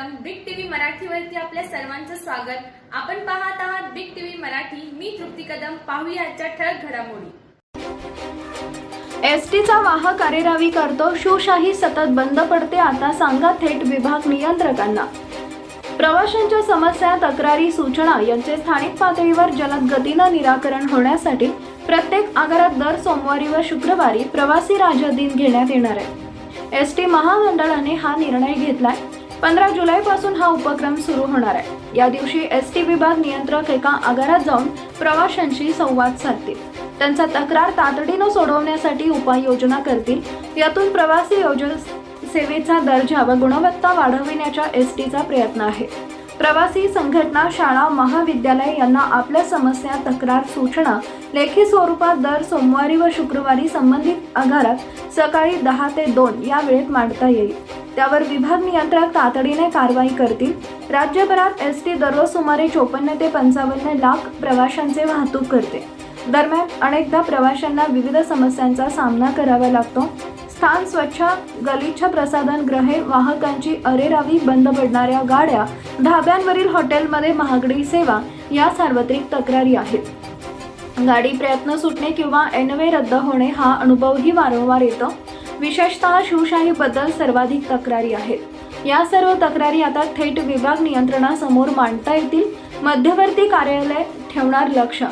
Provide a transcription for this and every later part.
Big TV Marathi मराठीवरती आपल्या सर्वांचं स्वागत. आपण पाहत आहात बिग टीव्ही मराठी. मी तृप्ती कदम. पाहूया आजच्या ठळक घडामोडी. एस टीचा वाहक अरेरावी करतो. शिवशाही सतत बंद पडते. आता सांगा थेट विभाग नियंत्रकांना. प्रवाशांच्या समस्या तक्रारी सूचना यांचे स्थानिक पातळीवर जलद गतीनं निराकरण होण्यासाठी प्रत्येक आगारात दर सोमवारी व शुक्रवारी प्रवासी राजा दिन घेण्यात येणार आहे. एस टी महामंडळाने हा निर्णय घेतलाय. पंधरा जुलैपासून हा उपक्रम सुरू होणार आहे. या दिवशी एस टी विभाग नियंत्रक एका आगारात जाऊन प्रवाशांशी संवाद साधतील. त्यांचा तक्रार तातडीनं सोडवण्यासाठी उपाययोजना करतील. यातून प्रवासी योजन सेवेचा दर्जा व गुणवत्ता वाढविण्याच्या एस टीचा प्रयत्न आहे. प्रवासी संघटना शाळा महाविद्यालय यांना आपल्या समस्या तक्रार सूचना लेखी स्वरूपात दर सोमवारी व शुक्रवारी संबंधित आगारात सकाळी दहा ते दोन या वेळेत मांडता येईल. त्यावर विभाग नियंत्रक तातडीने कारवाई करतील. राज्यभरात एस टी दररोज सुमारे चोपन्न ते पंचावन्न लाख प्रवाशांचे वाहतूक करते. दरम्यान अनेकदा प्रवाशांना विविध समस्यांचा सामना करावा लागतो. स्थान स्वच्छ गलिच्छ प्रसाधन ग्रहे वाहकांची अरेरावी बंद पडणाऱ्या गाड्या धाब्यांवरील हॉटेलमध्ये महागडी सेवा या सार्वत्रिक तक्रारी आहेत. गाडी प्रयत्न सुटणे किंवा एनवे रद्द होणे हा अनुभवही वारंवार येतो. विशेषतः शिवशाहीबद्दल सर्वाधिक तक्रारी आहेत. या सर्व तक्रारी आता थेट विभाग नियंत्रणासमोर मांडता येतील. मध्यवर्ती कार्यालय ठेवणार लक्ष.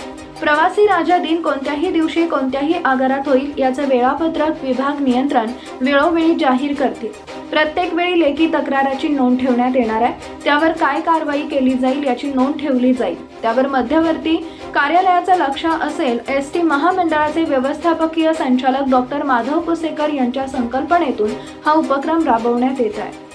प्रवासी राजा दिन कोणत्याही दिवशी कोणत्याही आगारात होईल याचं वेळापत्रक विभाग नियंत्रण वेळोवेळी जाहीर करतील. प्रत्येक वेळी लेखी तक्राराची नोंद ठेवण्यात येणार आहे. त्यावर काय कारवाई केली जाईल याची नोंद ठेवली जाईल. त्यावर मध्यवर्ती कार्यालयाचं लक्ष असेल एस टी महामंडळाचे व्यवस्थापकीय संचालक डॉक्टर माधव पुसेकर यांच्या संकल्पनेतून हा उपक्रम राबवण्यात येत आहे.